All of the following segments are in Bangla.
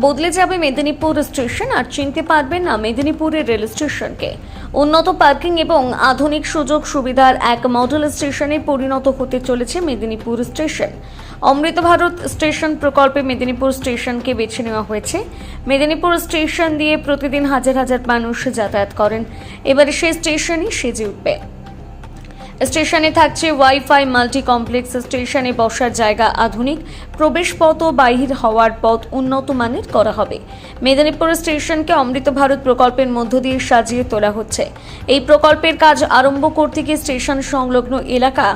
বদলে যাবে মেদিনীপুর স্টেশন আর চিনতে পারবেন না মেদিনীপুরের রেল স্টেশনকে। উন্নত পার্কিং এবং আধুনিক সুযোগ সুবিধার এক মডেল স্টেশনে পরিণত হতে চলেছে মেদিনীপুর স্টেশন। অমৃত ভারত স্টেশন প্রকল্পে মেদিনীপুর স্টেশনকে বেছে নেওয়া হয়েছে। মেদিনীপুর স্টেশন দিয়ে প্রতিদিন হাজার হাজার মানুষ যাতায়াত করেন। এবারে সেই স্টেশনই সেজে উঠবে। স্টেশনে থাকছে ওয়াইফাই মাল্টি কমপ্লেক্স স্টেশনে বসার জায়গা আধুনিক। প্রবেশ পথ ও বাহির হওয়ার পথ উন্নত মানের করা হবে। মেদিনীপুর স্টেশনকে অমৃত ভারত প্রকল্পের মধ্য দিয়ে সাজিয়ে তোলা হচ্ছে। এই প্রকল্পের কাজ আরম্ভ করতে গিয়ে স্টেশন সংলগ্ন এলাকা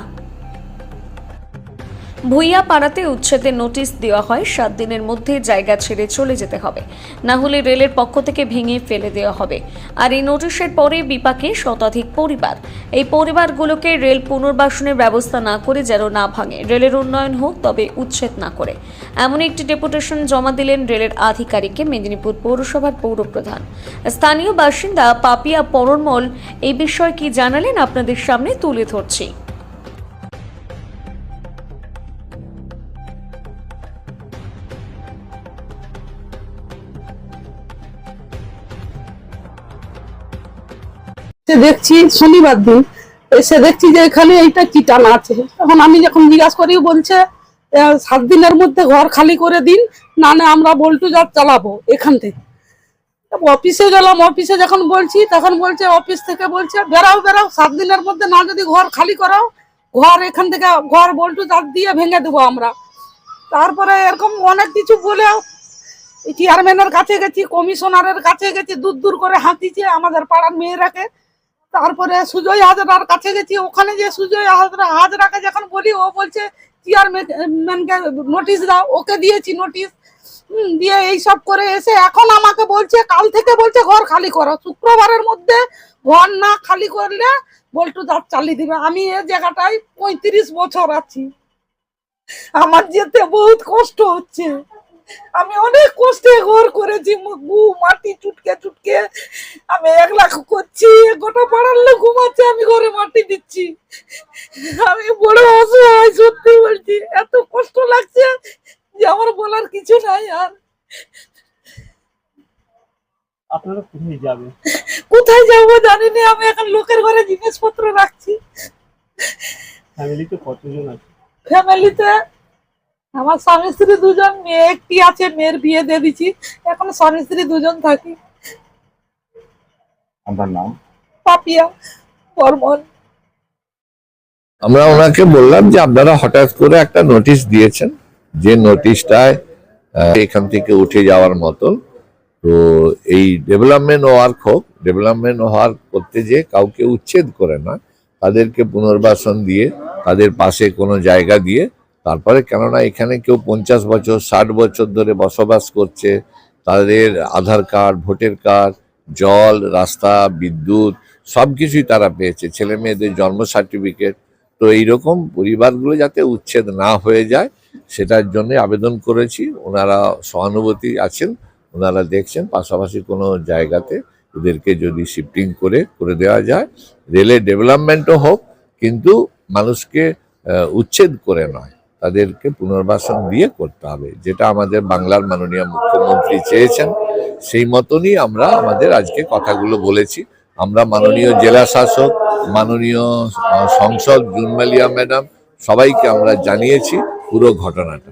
ভুইয়া পাড়াতে উচ্ছেদের নোটিশ দেওয়া হয়, সাত দিনের মধ্যে জায়গা ছেড়ে চলে যেতে হবে। না হলে রেলের পক্ষ থেকে ভেঙে ফেলে দেওয়া হবে। আর এই নোটিশের পরে বিপাকে শতাধিক পরিবার। এই পরিবারগুলোকে রেল পুনর্বাসনের ব্যবস্থা না করে যেন না ভাঙে। রেলের উন্নয়ন হোক, তবে উচ্ছেদ না করে। এমন একটি ডেপুটেশন জমা দিলেন রেলের আধিকারিককে মেদিনীপুর পৌরসভার পৌরপ্রধান। স্থানীয় বাসিন্দা পাপিয়া পরমল এই বিষয়ে কি জানালেন আপনাদের সামনে তুলে ধরছি। দেখছি শনিবার দিন এসে দেখছি যে এখানে এইটা কি টানা আছে। তখন আমি যখন জিজ্ঞাসা করি বলছে "আহ, সাত দিনের মধ্যে ঘর খালি করে দিন না না আমরা বল্টু যা চালাবো এখান থেকে। অফিসে গেলাম অফিসে যখন বলছি তখন বলছে অফিস থেকে বলছে বেরাও বেরাও সাত দিনের মধ্যে না যদি ঘর খালি করাও ঘর এখান থেকে ঘর বল্টু চার দিয়ে ভেঙে দেবো আমরা। তারপরে এরকম অনেক কিছু বলেও চেয়ারম্যানের কাছে গেছি কমিশনারের কাছে গেছি দূর দূর করে হাঁটিছে আমাদের পাড়ার মেয়েরাকে। তারপরে সুজয় হাজরার কাছে গেছি। ওখানে যে সুজয় হাজরা হাজরাকে যখন বলি, ও বলছে চেয়ারম্যানকে নোটিশ দাও। ওকে দিয়েছি নোটিশ দিয়ে এইসব করে এসে এখন আমাকে বলছে, কাল থেকে বলছে, ঘর খালি করো। শুক্রবারের মধ্যে ঘর না খালি করলে বল্টু দাঁত চালিয়ে দিবে। আমি এ জায়গাটায় পঁয়ত্রিশ বছর আছি। আমার যেতে বহুত কষ্ট হচ্ছে। আমি অনেক কষ্টে ঘর করেছি গু মাটি চুটকে চুটকে। আমি একলা করছি গোটা পাড়ার লোক ঘুমাচ্ছে আমি ঘরে মাটি দিচ্ছি। আমি বড় অসহায় সত্যি বলছি। এত কষ্ট লাগছে যে আমার বলার কিছু নাই আর। আপনারা কোথায় যাবেন? কোথায় যাব জানি না আমি এখন লোকের ঘরে জিনিসপত্র রাখছি। ফ্যামিলিতে কতজন আছে? ফ্যামিলিতে আমার স্বামী স্ত্রী দুজন মেয়ে একটি আছে মেয়ের বিয়ে দিয়ে দিচ্ছি এখন স্বামী স্ত্রী দুজন থাকি। আপনার নাম? পাপিয়া বর্মন। আমরা ওনাকে বললাম যে আপনারা হঠাৎ করে একটা নোটিশ দিয়েছেন। যে নোটিশটায় এখান থেকে উঠে যাওয়ার মতো। তো এই ডেভেলপমেন্ট ওয়ার্ক হোক ডেভেলপমেন্ট ওয়ার্ক করতে যে কাউকে উচ্ছেদ করে না তাদেরকে পুনর্বাসন দিয়ে তাদের পাশে কোনো জায়গা দিয়ে তারপরে কেননা এখানে কেউ পঞ্চাশ বছর, ষাট বছর ধরে বসবাস করছে, তাদের আধার কার্ড, ভোটার কার্ড, জল, রাস্তা, বিদ্যুৎ সব কিছুই তারা পেয়েছে, ছেলে মেয়েদের জন্ম সার্টিফিকেট তো এইরকম পরিবারগুলো যাতে উচ্ছেদ না হয়ে যায়, সেটার জন্য আবেদন করেছি। ওনারা সহানুভূতি আছেন, ওনারা দেখছেন, পাশাপাশি কোনো জায়গাতে ওদেরকে যদি শিফটিং করে করে দেওয়া যায় রেলের ডেভেলপমেন্টও হোক, কিন্তু মানুষকে উচ্ছেদ করে নয়। তাদেরকে পুনর্বাসন দিয়ে করতে হবে, যেটা আমাদের বাংলার মাননীয় মুখ্যমন্ত্রী চেয়েছেন। সেই মতনই আমরা আমাদের আজকে কথাগুলো বলেছি। আমরা মাননীয় জেলা শাসক, মাননীয় সংসদ, জুনমালিয়া ম্যাডাম সবাইকে আমরা জানিয়েছি পুরো ঘটনাটা।